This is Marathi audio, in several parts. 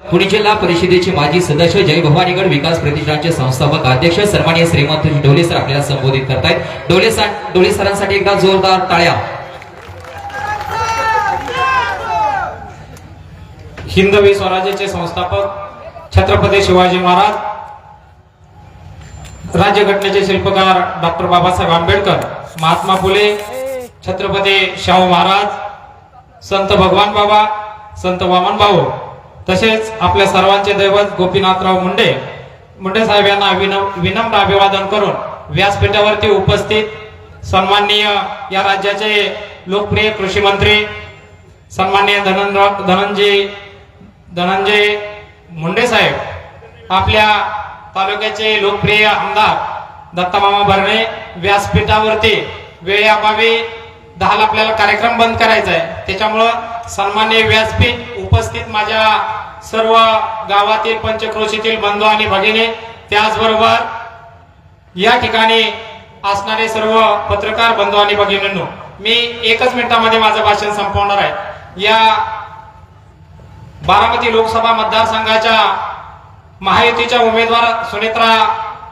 पुणे जिल्हा परिषदेचे माजी सदस्य जय भवानीगड विकास प्रतिष्ठानचे संस्थापक अध्यक्ष सन्माननीय श्रीमंत डोले सर आपल्याला संबोधित करतायत. डोले सर डोले सरांसाठी एकदा जोरदार टाळ्या. हिंदवी स्वराज्याचे संस्थापक छत्रपती शिवाजी महाराज राज्यघटनेचे शिल्पकार डॉक्टर बाबासाहेब आंबेडकर महात्मा फुले छत्रपती शाहू महाराज संत भगवान बाबा संत वामन भाऊ तसेच आपल्या सर्वांचे दैवत गोपीनाथराव मुंडे मुंडे साहेब यांना विनम- विनम्र अभिवादन करून व्यासपीठावरती उपस्थित सन्माननीय या राज्याचे लोकप्रिय कृषी मंत्री सन्माननीय धनंजय धनंजय धनंजय मुंडे साहेब आपल्या तालुक्याचे लोकप्रिय आमदार दत्तामामा भरणे व्यासपीठावरती वेळेअभावी दहाला आपल्याला कार्यक्रम बंद करायचा आहे. त्याच्यामुळं सन्मान्य व्यासपीठ उपस्थित माझ्या सर्व गावातील पंचक्रोशीतील बंधू आणि भगिनी त्याचबरोबर या ठिकाणी असणारे सर्व पत्रकार बंधू आणि भगिनींनो मी एकच मिनिटामध्ये माझं भाषण संपवणार आहे. या बारामती लोकसभा मतदारसंघाच्या महायुतीच्या उमेदवार सुनेत्रा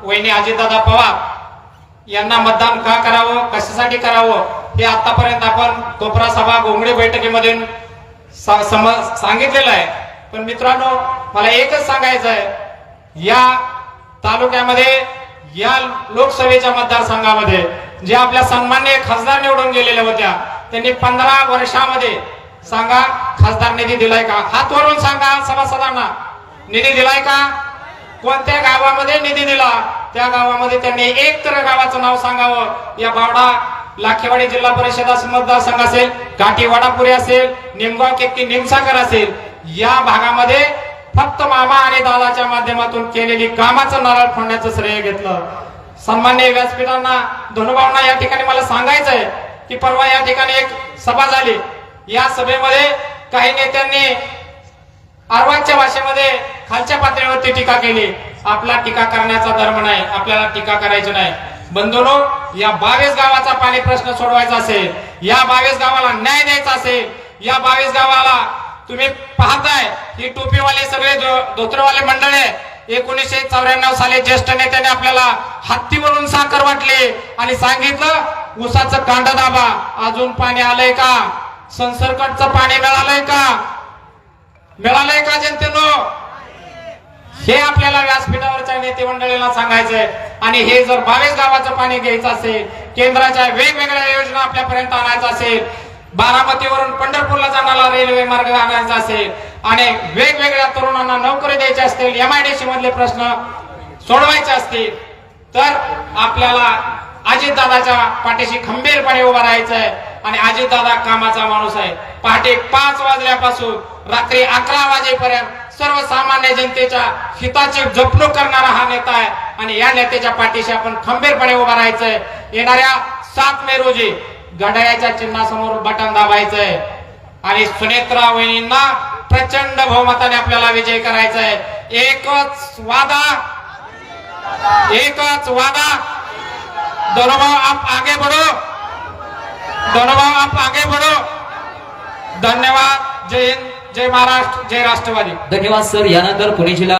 वहिनी अजितदादा पवार यांना मतदान का करावं कशासाठी करावं हे आतापर्यंत आपण कोपरा सभा गोंगडे बैठकीमधून सांगितलेलं आहे. पण मित्रांनो मला एकच सांगायचं आहे या तालुक्यामध्ये या लोकसभेच्या मतदारसंघामध्ये जे आपल्या सन्मान्य खासदार निवडून गेलेल्या होत्या त्यांनी पंधरा वर्षामध्ये सांगा खासदार निधी दिलाय का? हात वरून सांगा सभासदांना. निधी दिलाय का? कोणत्या गावामध्ये निधी दिला? त्या गावामध्ये त्यांनी एक तर गावाचं नाव सांगावं. या बावडा लाखेवाडी जिल्हा परिषद मतदारसंघ असेल काठी वडापुरी असेल निमगाव केतकी निमसागर असेल या भागामध्ये फक्त मामा आणि दादाच्या माध्यमातून केलेली कामाचं नारळ फोडण्याचं श्रेय घेतलं. सन्मान्य व्यासपीठांना धनुभावना या ठिकाणी मला सांगायचं आहे की परवा या ठिकाणी एक सभा झाली. या सभेमध्ये काही नेत्यांनी अर्वाच्या भाषेमध्ये खालच्या पातळीवरती टीका केली. आपला टीका करण्याचा धर्म नाही आपल्याला टीका करायची नाही. बंधूनो या बावीस गावाचा पाणी प्रश्न सोडवायचा असेल या बावीस गावाला न्याय द्यायचा असेल या बावीस गावाला तुम्ही पाहताय ही टोपीवाले सगळे धोत्रवाले मंडळ आहे. एकोणीसशे चौऱ्याण्णव साली ज्येष्ठ नेत्याने आपल्याला हत्तीवरून साखर वाटली. आणि सांगितलं उसाचं कांड दाबा. अजून पाणी आलंय का? संसर्गटचं पाणी मिळालंय का? मिळालंय का जनतेनो? हे आपल्याला व्यासपीठावरच्या नेते मंडळीला सांगायचंय. आणि हे जर बावीस गावाचं पाणी घ्यायचं असेल केंद्राच्या वेगवेगळ्या योजना आपल्यापर्यंत आणायचं असेल बारामतीवरून पंढरपूरला जाणारा रेल्वे मार्ग आणायचा असेल आणि वेगवेगळ्या तरुणांना नोकरी द्यायची असतील एमआयडीसी मधले प्रश्न सोडवायचे असतील तर आपल्याला अजितदादाच्या पाठीशी खंबीरपणे उभा राहायचं आहे आणि अजितदादा कामाचा माणूस आहे. पहाटे पाच वाजल्यापासून रात्री अकरा वाजेपर्यंत सर्वसामान्य जनतेच्या हिताची जपणूक करणारा हा नेता आहे आणि या नेत्याच्या पाठीशी आपण खंबीरपणे उभा राहायचंय. येणाऱ्या सात मे रोजी घड्याळ्याच्या चिन्हासमोर बटन दाबायचंय. आणि सुनेत्रा वहिनींना प्रचंड बहुमताने आपल्याला विजय करायचा आहे एकच वादा एकच वादा. दोनों भाव आप आगे बढ़ो. दोनों भाव आप आगे बढ़ो. धन्यवाद. जय हिंद जय महाराष्ट्र जय राष्ट्रवादी. धन्यवाद सर. यानंतर पुणे जिल्हा